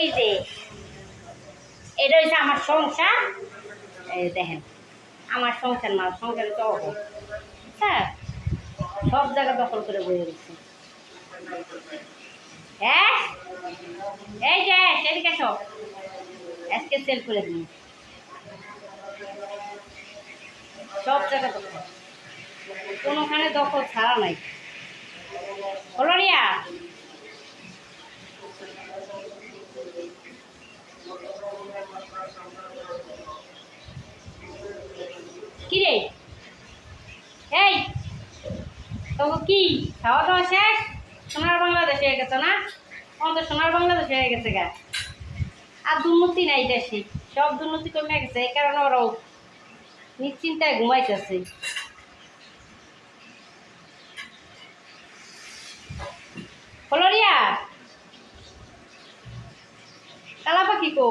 এই যে, এটা হচ্ছে আমার সংসার। এই দেখেন, আমার সংসার না সংসারে তো অভাব। হ্যাঁ সব জায়গা দখল করে বয়ে গেছে। হ্যাঁ? দখল। কোনোখানে দখল ছাড়া নাই। হলো রিয়া কি রে এই তবু কি? খাওয়া দাওয়া শেষ? সোনার বাংলাদেশ হয়ে গেছে না? আমাদের সোনার বাংলাদেশ হয়ে গেছে গা। আর দুর্নীতি নাই দেশে। সব দুর্নীতি কমে গেছে, এই কারণে ওরাও নিশ্চিন্তায় ঘুমাইতেছে। হলো রিয়া কালা পাখি কো